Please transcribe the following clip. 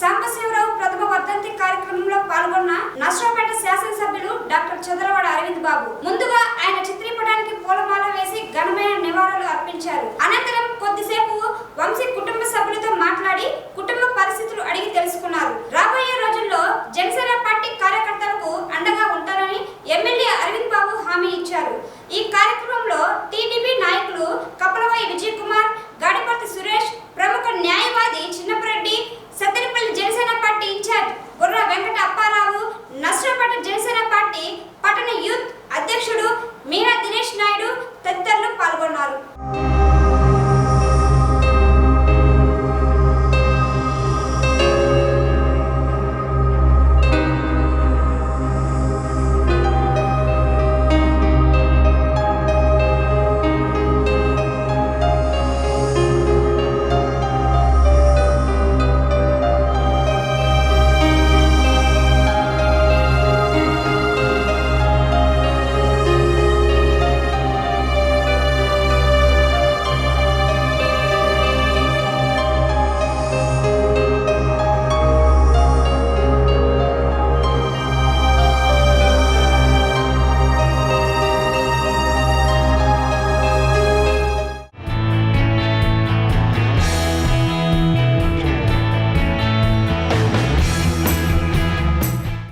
సాంబశివరావు ప్రథమ వర్ధంతి కార్యక్రమంలో పాల్గొన్న నష్టపేట శాసనసభ్యులు డాక్టర్ చంద్రవాడ అరవింద్ బాబు. ముందుగా ఆయన చిత్రపటానికి పూలమాల వేసి ఘనమైన నివాళులు అర్పించారు. అనంతరం కొద్దిసేపు వంశీ కుటుంబ సభ్యులతో మాట్లాడి కుటుంబ పరిస్థితులు అడిగి తెలుసుకున్నారు. రాబోయే రోజుల్లో జనసేన పార్టీ కార్యకర్తలకు అండగా ఉంటారని ఎమ్మెల్యే అరవింద్ బాబు హామీ ఇచ్చారు. ఈ కార్యక్రమం